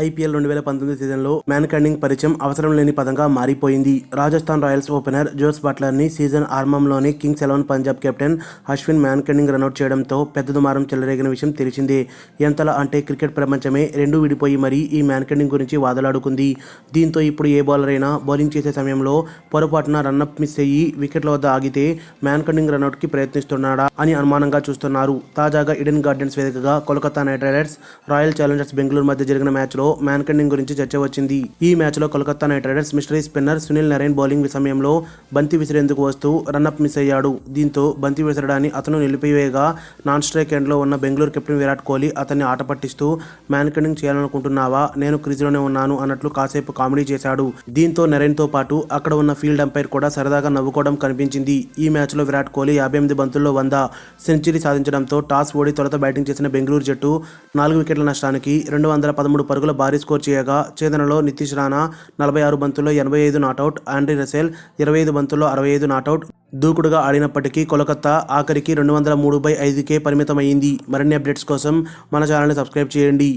IPL రెండు వేల పంతొమ్మిది సీజన్లో మ్యాన్ కండింగ్ పరిచయం అవసరం లేని పదంగా మారిపోయింది. రాజస్థాన్ రాయల్స్ ఓపెనర్ జోస్ బట్లర్ని సీజన్ ఆరంభంలోనే Kings Eleven Punjab captain Ashwin Mankading run out చేయడంతో పెద్ద దుమారం చెలరేగిన విషయం తెలిసిందే. ఎంతలా అంటే క్రికెట్ ప్రపంచమే రెండు విడిపోయి మరీ ఈ మ్యాన్ కండింగ్ గురించి వాదలాడుకుంది. దీంతో ఇప్పుడు ఏ బౌలర్ అయినా బౌలింగ్ చేసే సమయంలో పొరపాటున రన్అప్ మిస్ అయ్యి వికెట్ల వద్ద ఆగితే మ్యాన్ కండింగ్ రన్అట్కి ప్రయత్నిస్తున్నాడా అని అనుమానంగా చూస్తున్నారు. తాజాగా ఇడెన్ గార్డెన్స్ వేదికగా Kolkata Knight Riders Royal Challengers Bengaluru మధ్య జరిగిన మ్యాచ్లో మ్యాన్ కండింగ్ గురించి చర్చ వచ్చింది. ఈ మ్యాచ్లో Kolkata Knight Riders mystery spinner Sunil Narine bowling సమయంలో బంతి విసిరేందుకు వస్తూ రన్అప్ మిస్ అయ్యాడు. దీంతో బంతి విసరడాన్ని అతను నిలిపివేయగా నాన్ స్ట్రైక్ ఎండ్లో ఉన్న బెంగళూరు కెప్టెన్ విరాట్ కోహ్లీ అతన్ని ఆట పట్టిస్తూ మ్యాన్ కండింగ్ చేయాలనుకుంటున్నావా? నేను క్రీజులోనే ఉన్నాను అన్నట్లు కాసేపు కామెడీ చేశాడు. దీంతో నరైన్తో పాటు అక్కడ ఉన్న ఫీల్డ్ అంపైర్ కూడా సరదాగా నవ్వుకోవడం కనిపించింది. ఈ మ్యాచ్లో విరాట్ కోహ్లీ యాభై ఎనిమిది బంతుల్లో వంద సెంచరీ సాధించడంతో టాస్ ఓడి తొలత బ్యాటింగ్ చేసిన బెంగళూరు జట్టు నాలుగు వికెట్ల నష్టానికి రెండు వందల పదమూడు పరుగుల భారీ స్కోర్ చేయగా ఛేదనలో నితీష్ రాణా నలభై ఆరు బంతుల్లో ఎనభై ఐదు నాటౌట్ ఆండ్రీ రసెల్ ఇరవై ఐదు బంతుల్లో అరవై ఐదు నాటౌట్. దూకుడుగా ఆడినప్పటికీ కోలకత్తా ఆఖరికి రెండు వందల మూడు బై ఐదుకే పరిమితమైంది మరిన్ని అప్డేట్స్ కోసం మన ఛానల్ని సబ్స్క్రైబ్ చేయండి.